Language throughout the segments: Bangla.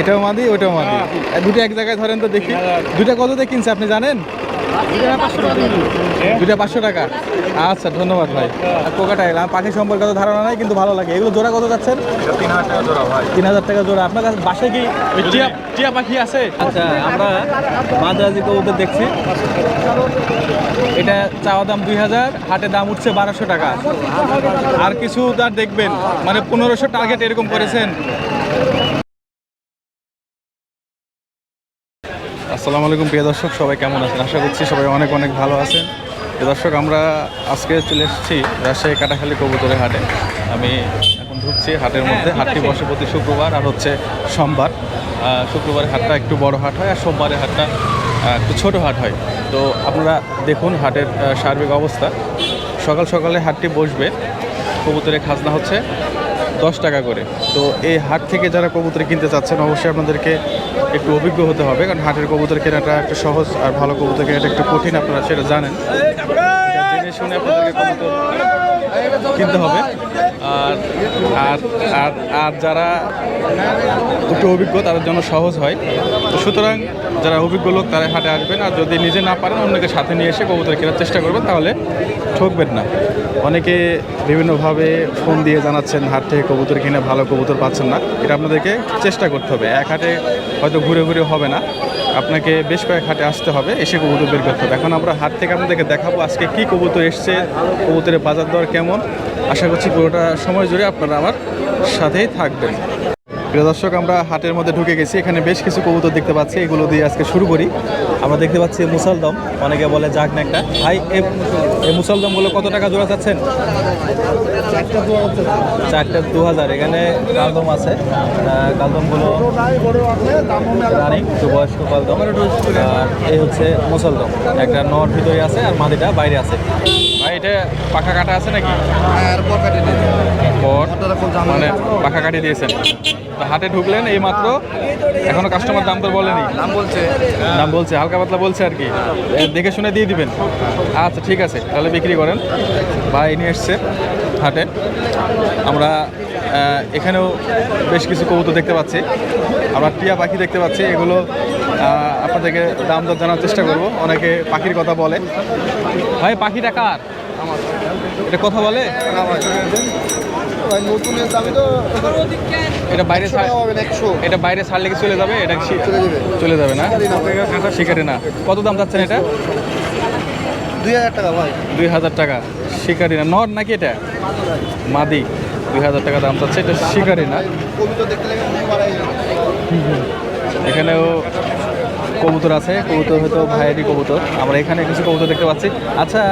এটাও মাদি ওটাও মাদি। দুটো এক জায়গায় ধরেন তো দেখি। দুটা কত দিয়ে কিনছে আপনি জানেন? দুটা পাঁচশো টাকা আচ্ছা ধন্যবাদ ভাই। আর কোকাটা এলাম পাখি সম্পর্কে তো ধারণা নাই কিন্তু ভালো লাগে। এগুলো জোড়া কত যাচ্ছেন? তিন হাজার টাকা জোড়া ভাই। তিন হাজার টাকা জোড়া। আপনার কাছে বাসায় কি ওই টিয়া টিয়া পাখি আছে? আচ্ছা আমরা মাদ্রাজি কবুতর দেখছি। এটা চাওয়া দাম দুই হাজার হাটে দাম উঠছে বারোশো টাকা। আর কিছু তার দেখবেন। মানে পনেরোশো টার্গেট এরকম করেছেন। আসসালামু আলাইকুম প্রিয় দর্শক সবাই কেমন আছেন? আশা করছি সবাই অনেক অনেক ভালো আছেন। প্রিয় দর্শক আমরা আজকে চলে এসেছি রাজশাহী কাটাখালী কবুতরের হাটে। আমি এখন ঢুকছি হাটের মধ্যে হাটটি বসে প্রতি শুক্রবার আর হচ্ছে সোমবার। শুক্রবারের হাটটা একটু বড় হাট হয় আর সোমবারের হাটটা একটু ছোটো হাট হয়। তো আপনারা দেখুন হাটের সার্বিক অবস্থা। সকাল সকালে হাটটি বসবে। কবুতরের খাজনা হচ্ছে দশ টাকা করে। তো এই হাট থেকে যারা কবুতর কিনতে চাচ্ছেন, অবশ্যই আপনাদেরকে একটু অভিজ্ঞ হতে হবে, কারণ হাটের কবুতর কেনাটা একটা সহজ আর ভালো কবুতর কেনাটা একটু কঠিন আপনারা সেটা জানেন। শুনে কবুতর কিনতে হবে। আর আর আর আর যারা একটু অভিজ্ঞ, তাদের জন্য সহজ হয়। তো সুতরাং যারা অভিজ্ঞ লোক, তারা হাটে আসবেন। আর যদি নিজে না পারেন, অন্যকে সাথে নিয়ে এসে কবুতর কেনার চেষ্টা করবেন, তাহলে ঠকবেন না। অনেকে বিভিন্নভাবে ফোন দিয়ে জানাচ্ছেন, হাট থেকে কবুতর কিনে ভালো কবুতর পাচ্ছেন না। এটা আপনাদেরকে চেষ্টা করতে হবে। এক হাটে হয়তো ঘুরে ঘুরে হবে না। আপনাকে বেশ কয়েক হাটে আসতে হবে, এসে কবুতর বের করতে হবে। এখন আমরা হাট থেকে আপনাদেরকে দেখাবো আজকে কি কবুতর এসছে, কবুতরের বাজার দর কেমন। আশা করছি পুরোটা সময় জুড়ে আপনারা আমার সাথেই থাকবেন। প্রিয় দর্শক, আমরা হাটের মধ্যে ঢুকে গেছি। এখানে বেশ কিছু কবুতর দেখতে পাচ্ছি। এগুলো দিয়ে আজকে শুরু করি। আমরা দেখতে পাচ্ছি মুসালদম। অনেকে বলে যাক না একটা। ভাই এই মুসালদমগুলো কত টাকা জোড়া চাচ্ছেন? চারটে দু হাজার এখানে কালদম আছে। কালদমগুলো একটু বয়স্ক কালদম। আর এই হচ্ছে মুসলদম। একটা নর ভিতরে আছে আর মাদিটা বাইরে আছে। এটা পাখা কাটা আছে নাকি? পর মানে পাখা কাটিয়ে দিয়েছেন। তো হাটে ঢুকলেন এই মাত্র এখনও কাস্টমার দাম তো বলেনি। নাম বলছে। দাম বলছে হালকা পাতলা বলছে আর কি। দেখে শুনে দিয়ে দিবেন। আচ্ছা ঠিক আছে তাহলে বিক্রি করেন। ভাই নিয়ে এসছে হাটে। আমরা এখানেও বেশ কিছু কবুতর দেখতে পাচ্ছি। আমরা টিয়া পাখি দেখতে পাচ্ছি। এগুলো আপনাদেরকে দাম দর জানার চেষ্টা করব। অনেকে পাখির কথা বলে। ভাই পাখিটা কার? এটা কথা বলে? নতুনের দামে তো এটা বাইরে এটা বাইরে ছাড়লে কি চলে যাবে? এটা কি- চলে যাবে? না? শিকারে না। কত দাম যাচ্ছেন এটা? দুই হাজার টাকা। ভাই দুই হাজার টাকা শিকারি না। নর নাকি এটা? মাদি। দুই হাজার টাকা দাম চাচ্ছে। এটা শিকারি না। এখানেও কবুতর আছে কবুতর হয়তো ভাইয়েরই কবুতর। আমরা এখানে কিছু কবুতর দেখতে পাচ্ছি। আচ্ছা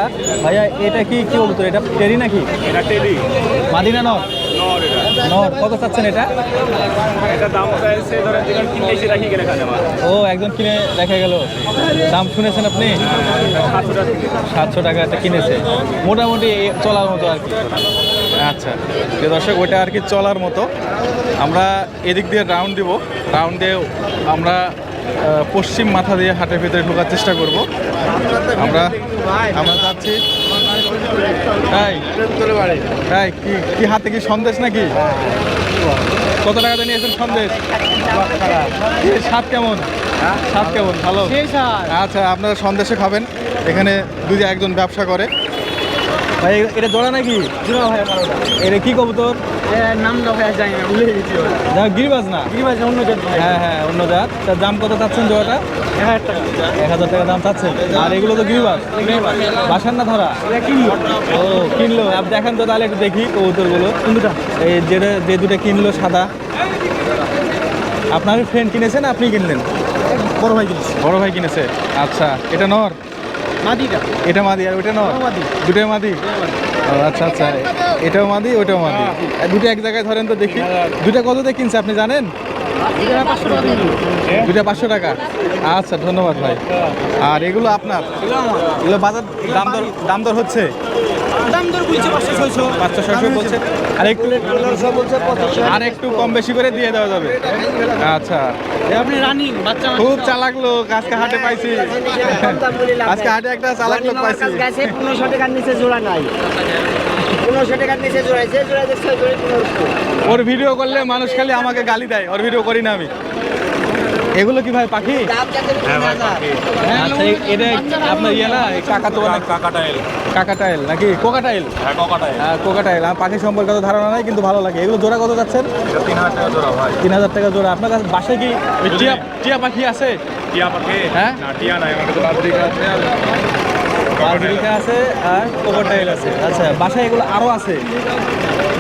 ভাইয়া এটা কি কি কবুতর? এটা টেরি নাকি? এটা টেডি মাদি না নর নর কত চাচ্ছেন এটা? এটা দাম চাইছে ধরেন যেখানে কিনতে এসে রাখি গেলে ও একজন কিনে দেখা গেল। দাম শুনেছেন আপনি? সাতশো টাকা। একটা কিনেছে। মোটামুটি চলার মতো আর কি। আচ্ছা প্রিয় দর্শক ওইটা আর কি চলার মতো। আমরা এদিক দিয়ে রাউন্ড দিব। রাউন্ড আমরা পশ্চিম মাথা দিয়ে হাটের ভেতরে ঢোকার চেষ্টা করব। আমরা আমরা যাচ্ছি। তাই তাই কি কি হাতে কি সন্দেশ নাকি? কত টাকা দিয়ে নিয়েছেন সন্দেশ? স্বাদ কেমন? স্বাদ কেমন? ভালো? আচ্ছা আপনারা সন্দেশে খাবেন। এখানে দুই একজন ব্যবসা করে। ভাই এটা জোড়া নাকি? এটা কি কবুতর? নামটা ভাই জানি না ভুলে গেছি যা গিরিবাজ না? গিরিবাজ অন্য জাত হ্যাঁ হ্যাঁ অন্য জাত। তার দাম কত চাচ্ছেন জোড়াটা? এক হাজার টাকা। এক হাজার টাকা দাম চাচ্ছেন। আর এগুলো তো গিরিবাজ? বাসার না ধরা? ও কিনলো। আপনি দেখেন তো তাহলে একটু দেখি কবুতরগুলো। কোনটা? এই যেটা যে দুটো কিনলো সাদা। আপনার ফ্রেন্ড কিনেছেন আপনি কিনলেন? বড় ভাই কিনছে। বড় ভাই কিনেছে। আচ্ছা এটা নর? মাদিটা? এটা মাদি আর ওটা নয়। দুটোই মাদি? আচ্ছা আচ্ছা। এটাও মাদি ওটাও মাদি। আর দুটো এক জায়গায় ধরেন তো দেখি। দুটা কত দিয়ে কিনছে আপনি জানেন? দুটা পাঁচশো টাকা আচ্ছা ধন্যবাদ ভাই। আর এগুলো আপনার? এগুলো বাজার দাম দর দাম দর হচ্ছে? দাম দর বুঝছে পাঁচশো ছয়শো। পাঁচশো ছয়শো বলছে। আর একটু আর একটু কম বেশি করে দিয়ে দেওয়া যাবে। আচ্ছা। আপনি রানিং বাচ্চা খুব চালাক লোক আজকে হাটে পাইছি। আজকে হাটে একটা চালাক লোক পাইছি। গাছে পনেরোশো টাকার নিচে জোড়া নাই। ওর ভিডিও করলে মানুষ খালি আমাকে গালি দেয় ওর ভিডিও করি না আমি। এগুলো কি ভাই পাখি? আচ্ছা এটা আপনার ইয়ে না কাকা তো কাকাটাইল কাকাটাইল নাকি? কোকাটাইল হ্যাঁ হ্যাঁ কোকাটাইল আমার পাখি সম্পর্কে তো ধারণা নাই কিন্তু ভালো লাগে। এগুলো জোড়া কত যাচ্ছেন? তিন হাজার টাকা জোড়া ভাই। তিন হাজার টাকা জোড়া। আপনার কাছে বাসায় কি টিয়া টিয়া পাখি আছে? টিয়া পাখি? হ্যাঁ? টিয়া নাই আছে। আর আছে আর কোকাটাইল আছে। আচ্ছা বাসায় এগুলো আরও আছে?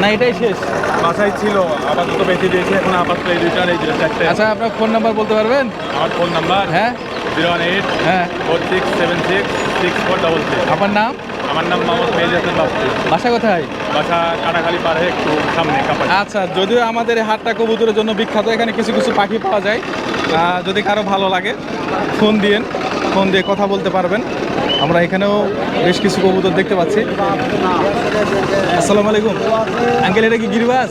না এটাই শেষ। বাসায় ছিল আপাতত বেশি দিয়েছে এখন আপাতত এই দুইটার এই চারটে। আচ্ছা আপনার ফোন নাম্বার বলতে পারবেন? আমার ফোন নাম্বার? হ্যাঁ। জিরো ওয়ান এইট হ্যাঁ। Four six seven six six four double three. আপনার নাম? আমার নাম মোহাম্মদ মেহেদি হাসান বাপ্পু বাসা কোথায়? বাসা কাটাখালি পারে একটু সামনে কাপড়। আচ্ছা যদিও আমাদের এই হাটটা কবুতরের জন্য বিখ্যাত এখানে কিছু কিছু পাখি পাওয়া যায়। যদি কারও ভালো লাগে ফোন দিয়েন ফোন দিয়ে কথা বলতে পারবেন। আমরা এখানেও বেশ কিছু কবুতর দেখতে পাচ্ছি। আসসালামু আলাইকুম। আঙ্কেল, এটা কি গিরিবাস?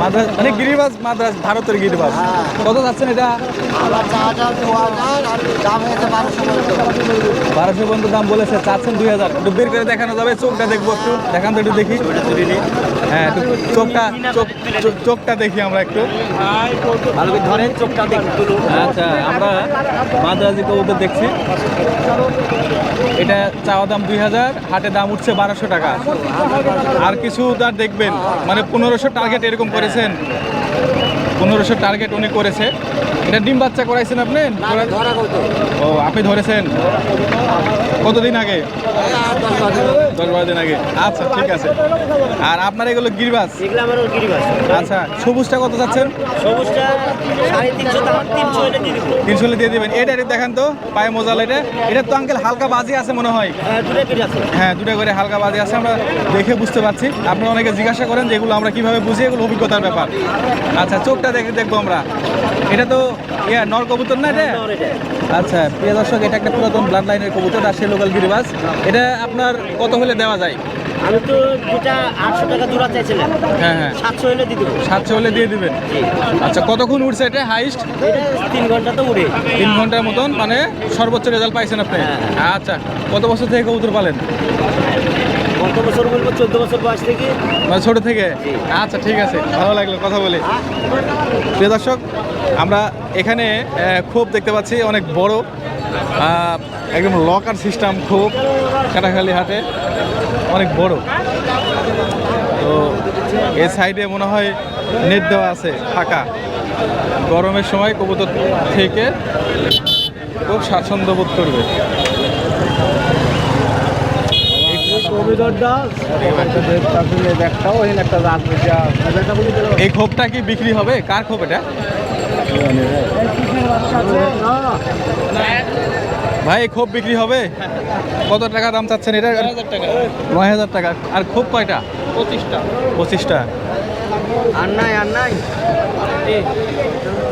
মাদ্রাস মানে গিরিবাস মাদ্রাস, ভারতের গিরিবাস। কত যাচ্ছেন এটা? বারোশো পর্যন্ত দাম বলেছে, চাচ্ছেন দুই হাজার। একটু বের করে দেখানো যাবে, চোখটা দেখব একটু। দেখান তো একটু দেখি। হ্যাঁ চোখটা চোখ চোখ- চোখটা দেখি আমরা একটু। ভালো করে ধরেন, চোখটা দেখি। আচ্ছা আমরা মাদ্রাজি কবুতর দেখছি। এটা চাওয়া দাম দুই হাজার, হাটে দাম উঠছে বারোশো টাকা। আর কিছু তার দেখবেন মানে পনেরোশো টার্গেট এরকম করেছেন। পনেরোশো টার্গেট উনি করেছে। এটা ডিম বাচ্চা করাইছেন আপনি? ও আপনি ধরেছেন? কতদিন আগে? দশ বারো দিন আগে। আচ্ছা ঠিক আছে। আর আপনার এগুলো গিরিবাস আচ্ছা সবুজটা কত চাচ্ছেন? তিনশো দিয়ে দিবেন। এটা দেখান তো পায়ে মোজাল এটা। এটা তো আঙ্কেল হালকা বাজি আছে মনে হয়। হ্যাঁ দুটো হ্যাঁ করে হালকা বাজি আছে আমরা দেখে বুঝতে পারছি। আপনারা অনেকে জিজ্ঞাসা করেন যে এগুলো আমরা কীভাবে বুঝি এগুলো অভিজ্ঞতার ব্যাপার। আচ্ছা চোখটা দেখে দেখব আমরা। এটা তো ইয়া নর কবুতর না এটা? আচ্ছা প্রিয় দর্শক এটা একটা পুরাতন ব্লাড লাইনের কবুতর রাজশাহী লোকাল গিরিবাস। এটা আপনার কত হলে দেওয়া যায়? আমি তো দুটা আটশো টাকা দূরা চাইছিলাম। হ্যাঁ হ্যাঁ। সাতশো হলে দিয়ে দেবো। সাতশো হলে দিয়ে দিবেন? আচ্ছা কতক্ষণ উঠছে এটা? হাইস্ট তিন ঘণ্টা তো উড়ে তিন ঘণ্টার মতন মানে সর্বোচ্চ রেজাল্ট পাইছেন আপনি। আচ্ছা কত বছর থেকে কবুতর পালেন? কত বছর বলব চোদ্দ বছর বয়স থেকে। মানে ছোট থেকে? আচ্ছা ঠিক আছে। ভালো লাগল কথা বলে। প্রিয় দর্শক আমরা এখানে খোপ দেখতে পাচ্ছি অনেক বড়। একদম লকার সিস্টেম খোপ কাটাখালি হাটে। অনেক বড়। তো এই সাইডে মনে হয় নেট দেওয়া আছে ফাঁকা। গরমের সময় কবুতর থেকে খুব স্বাচ্ছন্দ্য বোধ করবে কবিতরটা দেখটাও ওই একটা রাত এই খোপটা কি বিক্রি হবে? কার খোপ এটা? ভাই এই খোপ বিক্রি হবে? কত টাকা দাম চাচ্ছেন এটা? নয় হাজার টাকা। আর খোপ কয়টা? পঁচিশটা। পঁচিশটা। আর নাই আর নাই?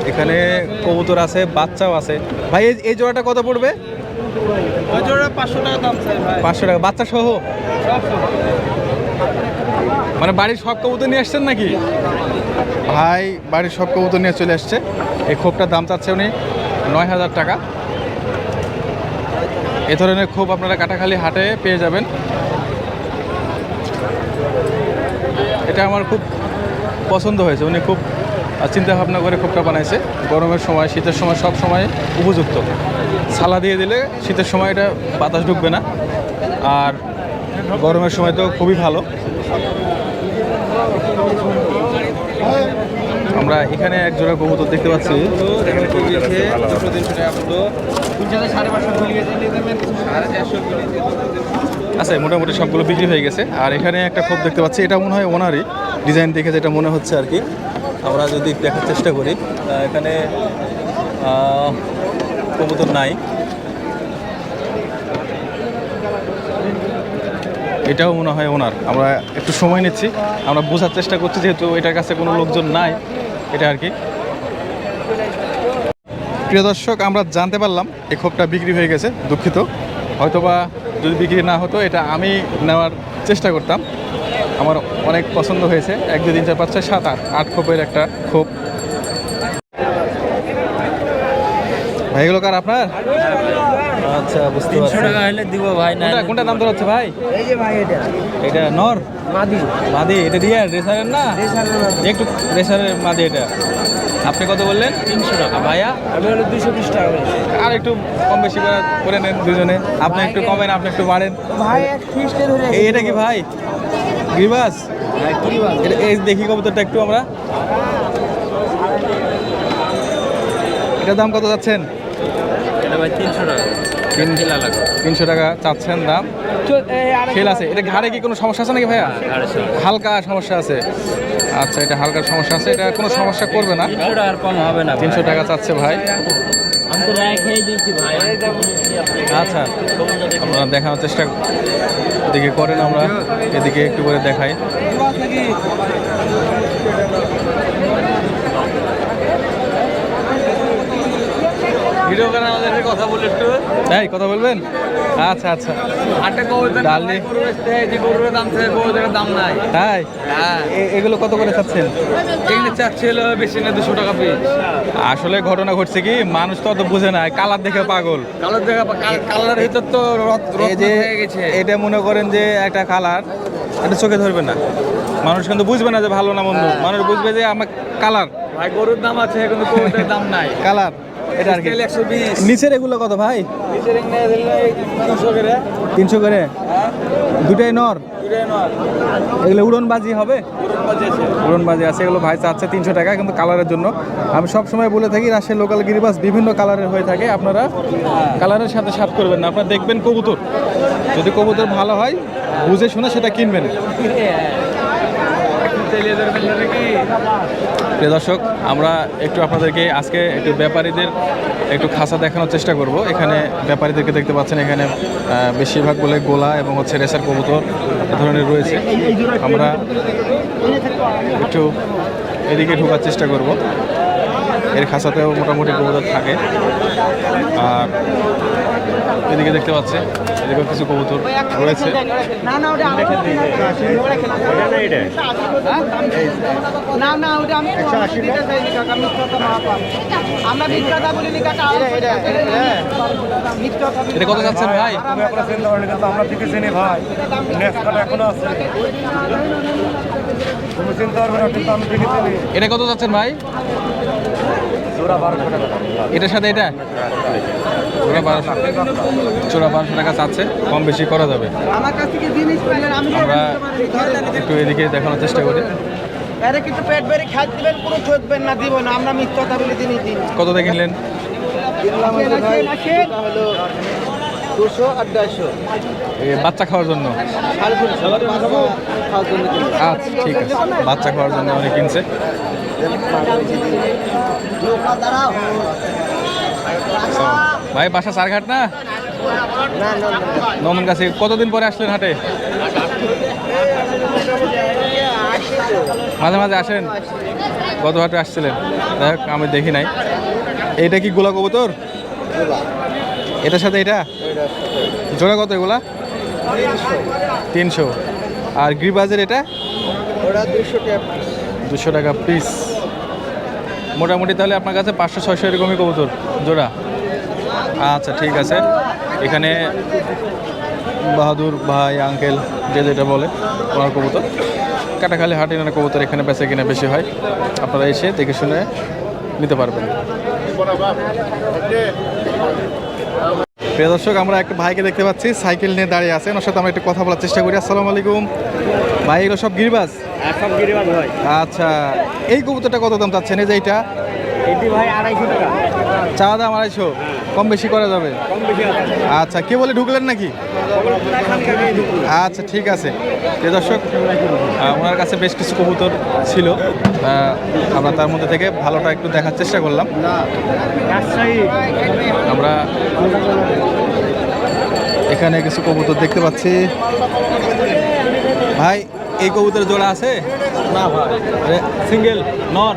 এখানে কবুতর আছে বাচ্চাও আছে। ভাই এই- এই জোড়াটা কত পড়বে? পাঁচশো টাকা দাম চাই পাঁচশো টাকা। বাচ্চা সহ? মানে বাড়ির সব কবুতর নিয়ে আসছেন নাকি? ভাই বাড়ির সব কবুতর নিয়ে চলে আসছে। এই খোপটার দাম চাচ্ছে উনি নয় হাজার টাকা। এ ধরনের খোপ আপনারা কাটাখালি হাটে পেয়ে যাবেন। এটা আমার খুব পছন্দ হয়েছে। উনি খুব চিন্তা ভাবনা করে খোপটা বানাইছে। গরমের সময় শীতের সময় সব সময় উপযুক্ত। সালা দিয়ে দিলে শীতের সময় এটা বাতাস ঢুকবে না। আর গরমের সময় তো খুবই ভালো। আমরা এখানে এক জোড়া কবুতর দেখতে পাচ্ছি। আচ্ছা মোটামুটি সবগুলো বিক্রি হয়ে গেছে। আর এখানে একটা খোপ দেখতে পাচ্ছি, এটা মনে হয় ওনারই। ডিজাইন দেখে যেটা মনে হচ্ছে আর কি। আমরা যদি দেখার চেষ্টা করি এখানে কবুতর নাই। এটাও মনে হয় ওনার। আমরা একটু সময় নিচ্ছি, আমরা বোঝার চেষ্টা করছি যেহেতু এটার কাছে কোনো লোকজন নাই, এটা আর কি। প্রিয় দর্শক, আমরা জানতে পারলাম এই খোপটা বিক্রি হয়ে গেছে, দুঃখিত। হয়তোবা যদি বিক্রি না হতো, এটা আমি নেওয়ার চেষ্টা করতাম। আমার অনেক পছন্দ হয়েছে, এক, দুই, তিন, চার, পাঁচ, ছয়, সাত, আট আট খোপের একটা খোপ। ভাই এগুলো কার আপনার? আচ্ছা বুঝতে পারছি। হলে দিব ভাই কোনটা কোনটা দাম ধরে হচ্ছে ভাই? এই যে ভাই এটা। এটা নর? মাদি। মাদি এটা দিয়ে রেসারের না? একটু রেসারের মাদি এটা। আপনি কত বললেন? তিনশো টাকা। ভাইয়া? আমি হলো দুইশো বিশ টাকা বলছি আর একটু কম বেশি করে করে নেন দুজনে। আপনি একটু কমেন আপনি একটু বাড়েন। ভাই এক খ্রিস্টে ধরে এই এটা কি ভাই গ্রিবাস। এটা এই দেখি কবুতরটা একটু আমরা। এটার দাম কত যাচ্ছেন? এটা ভাই তিনশো টাকা। তিনশো টাকা চাচ্ছেন দাম। খেল আছে। এটা ঘাড়ে কি কোনো সমস্যা আছে নাকি ভাইয়া? হালকা সমস্যা আছে। আচ্ছা এটা হালকা সমস্যা আছে। এটা কোনো সমস্যা করবে না। তিনশো হবে না তিনশো টাকা চাচ্ছে ভাই। আমি তো রায় খেয়ে দিয়েছি ভাই আচ্ছা আপনারা দেখানোর চেষ্টা এদিকে করেন আমরা। এদিকে একটু করে দেখাই। ভিডিও করে আমাদের কথা বলে একটু? তাই কথা বলবেন? আচ্ছা আচ্ছা। আটটা কবুতর ডালি যে গরুর দাম থেকে কবুতরের দাম নাই। তাই? হ্যাঁ। এগুলো কত করে চাচ্ছেন? এখানে চাচ্ছিল বেশি না দুশো টাকা পিস। আসলে ঘটনা ঘটছে কি মানুষ তো অত বুঝে না কালার দেখে পাগল। কালোর দেখা কালার ভিতর তো যে হয়ে গেছে। এটা মনে করেন যে একটা কালার এটা চোখে ধরবে না। মানুষ কিন্তু বুঝবে না যে ভালো না মন্দ। মানুষ বুঝবে যে আমার কালার। ভাই গরুর দাম আছে কিন্তু কবুতরের দাম নাই। কালার। এটা আর কি? নিচের এগুলো কত ভাই? তিনশো করে। দুটাই নর? এগুলো উড়নবাজি হবে? উড়নবাজি আছে। এগুলো ভাই চাচ্ছে তিনশো টাকা কিন্তু কালারের জন্য। আমি সব সময় বলে থাকি রাজশাহী লোকাল গিরিবাস বিভিন্ন কালারের হয়ে থাকে আপনারা কালারের সাথে সাথ করবেন না। আপনারা দেখবেন কবুতর। যদি কবুতর ভালো হয় বুঝে শুনে সেটা কিনবেন। নাকি? প্রিয় দর্শক, আমরা একটু আপনাদেরকে আজকে একটু ব্যাপারীদের একটু খাসা দেখানোর চেষ্টা করব। এখানে ব্যাপারীদেরকে দেখতে পাচ্ছেন, এখানে বেশিরভাগ বলে গোলা এবং হচ্ছে রেসার কবুতর ধরনের রয়েছে। আমরা একটু এদিকে ঢোকার চেষ্টা করব। এর খাসাতেও মোটামুটি কবুতর থাকে। আর এদিকে দেখতে পাচ্ছে, এদিকেও কিছু কবুতর রয়েছে। এটা কত যাচ্ছেন ভাই? আমরা থেকে চিনি ভাই এখনও আছে চিন্তা আমি এটা কত যাচ্ছেন ভাই? জোড়া বারোশো টাকা এটার সাথে এটা? চোরা বারোশো। টাকা চাচ্ছে কম বেশি করা যাবে। আমার একটু এদিকে দেখানোর চেষ্টা করি। আরে কিন্তু পেট বেড়ে খেয়াল দিবেন কোনো ঠকবেন না দিব না আমরা মিথ্যাটা বলে দিনই দিন কত কিনলেন? কিনলাম হলো দুশো আর দেড়শো। বাচ্চা খাওয়ার জন্য। আচ্ছা ঠিক আছে। বাচ্চা খাওয়ার জন্য অনেক কিনছে। ভাই বাসা চারঘাট না? নমন কাছে কতদিন পরে আসলেন হাটে? মাঝে মাঝে আসেন? কত হাটে আসছিলেন। যাই হোক আমি দেখি নাই। এইটা কি গোলা কবুতর? এটার সাথে এটা? জোড়া কত এগুলা? তিনশো। আর গ্রিবাজের এটা? দুশো টাকা পিস মোটামুটি তাহলে আপনার কাছে পাঁচশো ছয়শো এরকমই কবুতর জোড়া? আচ্ছা ঠিক আছে। এখানে বাহাদুর ভাই আঙ্কেল যে যেটা বলে ওনার কবুতর। কাটাখালি হাটে না কবুতর এখানে বেচে কিনা বেশি হয়। আপনারা এসে দেখে শুনে নিতে পারবেন। প্রিয় দর্শক আমরা একটা ভাইকে দেখতে পাচ্ছি সাইকেল নিয়ে দাঁড়িয়ে আছে ওর সাথে আমরা একটু কথা বলার চেষ্টা করি। আসসালামু আলাইকুম। ভাই এগুলো সব গিরিবাস সব গিরিবাস ভাই। আচ্ছা এই কবুতরটা কত দাম চাচ্ছেন? এই যে এইটা? এটি ভাই আড়াইশো টাকা। চা দাম আড়াইশো। কম বেশি করা যাবে? আচ্ছা কে বলে ঢুকলেন নাকি? আচ্ছা ঠিক আছে। যে দর্শক ওনার কাছে বেশ কিছু কবুতর ছিল। আমরা তার মধ্যে থেকে ভালোটা একটু দেখার চেষ্টা করলাম। আমরা এখানে কিছু কবুতর দেখতে পাচ্ছি। ভাই এই কবুতর জোড়া আছে? না ভাই। সিঙ্গেল নর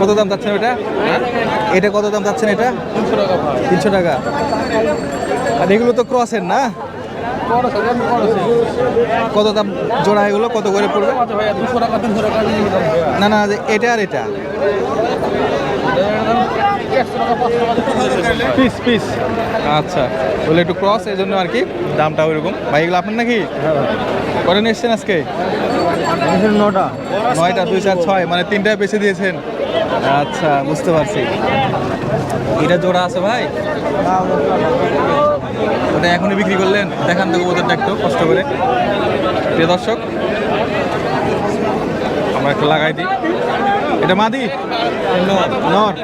কত দাম চাচ্ছেন এটা? এটা কত দাম চাচ্ছেন এটা? তিনশো টাকা আর এগুলো তো ক্রসের না? কত দাম জোড়া এগুলো? কত করে পড়বে? না না এটা আর এটা। Piece piece. আচ্ছা বলে একটু ক্রস এই জন্য আর কি দামটা ওইরকম। ভাই এগুলো আপনার নাকি? করেন এসছেন আজকে? নটা নয়টা। দুই চার ছয় মানে তিনটায় বেছে দিয়েছেন। আচ্ছা বুঝতে পারছি। এটা জোড়া আছে ভাই? ওটা এখনই বিক্রি করলেন? দেখান তো কবুতরটা একটু কষ্ট করে। প্রিয় দর্শক আমরা একটু লাগাই দিই। এটা মাদি? নর।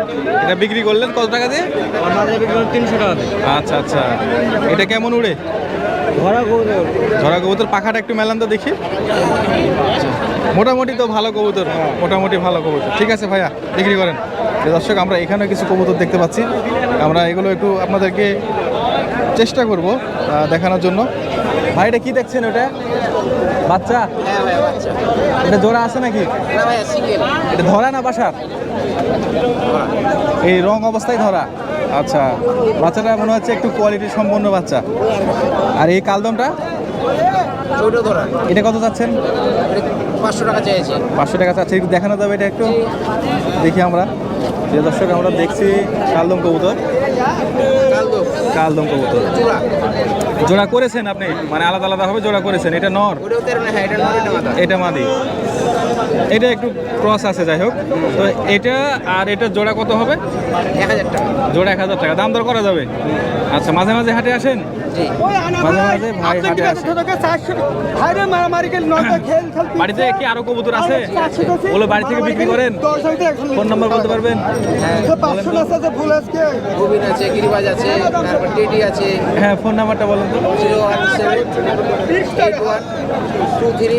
এটা বিক্রি করলেন কত টাকা দিয়ে? তিনশো টাকা আচ্ছা আচ্ছা। এটা কেমন উড়ে? ধরা করে ঝরা কবুতর পাখাটা একটু মেলান তো দেখি। মোটামুটি তো ভালো কবুতর মোটামুটি ভালো কবুতর। ঠিক আছে ভাইয়া বিক্রি করেন। দর্শক আমরা এখানে কিছু কবুতর দেখতে পাচ্ছি। আমরা এগুলো একটু আপনাদেরকে চেষ্টা করব দেখানোর জন্য। ভাই এটা কি দেখছেন ওটা? বাচ্চা? এটা জোড়া আছে নাকি? এটা ধরা না বাসার এই রং অবস্থায় ধরা। আচ্ছা বাচ্চাটা মনে হচ্ছে একটু কোয়ালিটি সম্পন্ন বাচ্চা। আর এই কালদমটা? এটা কত চাচ্ছেন? পাঁচশো টাকা চেয়েছে। পাঁচশো টাকা চাচ্ছে একটু দেখানো যাবে এটা একটু? দেখি আমরা। যে দর্শক আমরা দেখছি কালদম কবুতর। কালদো কালদম কবুতর। জোড়া। করেছেন আপনি? মানে আলাদা আলাদা হবে জোড়া করেছেন। এটা নর? হ্যাঁ এটা মাদি। এটা একটু ক্রস আছে যাই হোক। তো এটা আর এটা জোড়া কত হবে? এক হাজার টাকা। জোড়া এক হাজার টাকা। দাম দর করা যাবে? আচ্ছা মাঝে মাঝে হাটে আসেন? মাঝে মাঝে ভাই হাটে আসে ভাইরে মারামারি খেল নয়তো খেল খেল বাড়িতে কি আরও কবুতর আছে? ওগুলো বাড়ি থেকে বিক্রি করেন। ফোন নাম্বার বলতে পারবেন? আছে ফুল আজকে। গোবিন আছে গিরিবাজ আছে তারপর টেডি আছে। হ্যাঁ ফোন নাম্বারটা বলুন তো। Zero one seven eight one two three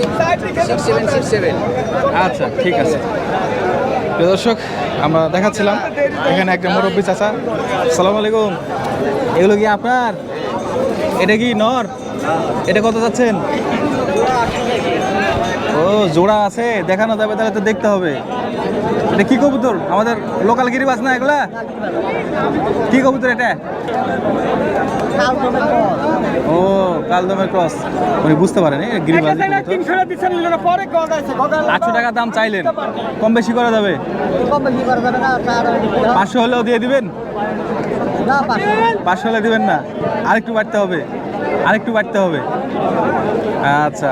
six seven six seven. আচ্ছা ঠিক আছে। দর্শক, আমরা দেখাচ্ছিলাম এখানে একটা মুরব্বী চাচা। সালাম আলাইকুম। এগুলো কি আপনার? এটা কি নর? এটা কত যাচ্ছেন ও, জোড়া আছে। দেখানো যাবে, তাহলে তো দেখতে হবে। এটা কি কবুতর? আমাদের লোকাল গিরিবাস না এগুলা? কি কবুতর এটা? ও কালদমের ক্রস। উনি বুঝতে পারেন গিরিবাস আটশো টাকা দাম চাইলেন। কম বেশি করা যাবে? কম বেশি করা যাবে না পাঁচশো হলেও দিয়ে দিবেন? না পাঁচশো হলে দিবেন না? আরেকটু বাড়তে হবে। আরেকটু বাড়তে হবে। আচ্ছা।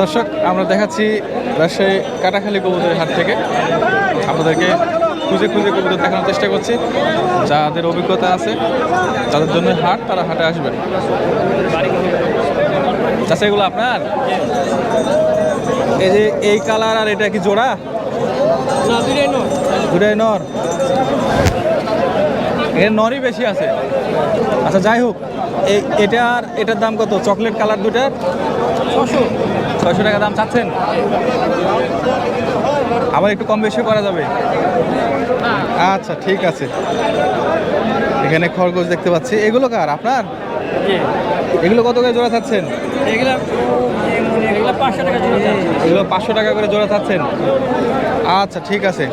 দর্শক আমরা দেখাচ্ছি রাজশাহী কাটাখালী কবুতরের হাট থেকে। আপনাদেরকে খুঁজে খুঁজে কবুতর দেখানোর চেষ্টা করছি। যাদের অভিজ্ঞতা আছে যাদের জন্য হাট, তারা হাটে আসবেন। আচ্ছা এগুলো আপনার? এই যে এই কালার আর এটা কি জোড়া? নর। নরই বেশি আছে। আচ্ছা যাই হোক, এই এটার এটার দাম কত? চকলেট কালার দুটার? ছশো ছয়শো টাকা দাম চাচ্ছেন? আবার একটু কম বেশি করা যাবে? আচ্ছা ঠিক আছে। এখানে খরগোশ দেখতে পাচ্ছি। এগুলো কার? আপনার? এগুলো কত করে জোড়া চাচ্ছেন? এগুলা এগুলা পাঁচশো টাকা জোড়া এগুলো পাঁচশো টাকা করে জোড়া থাকছেন আচ্ছা ঠিক আছে।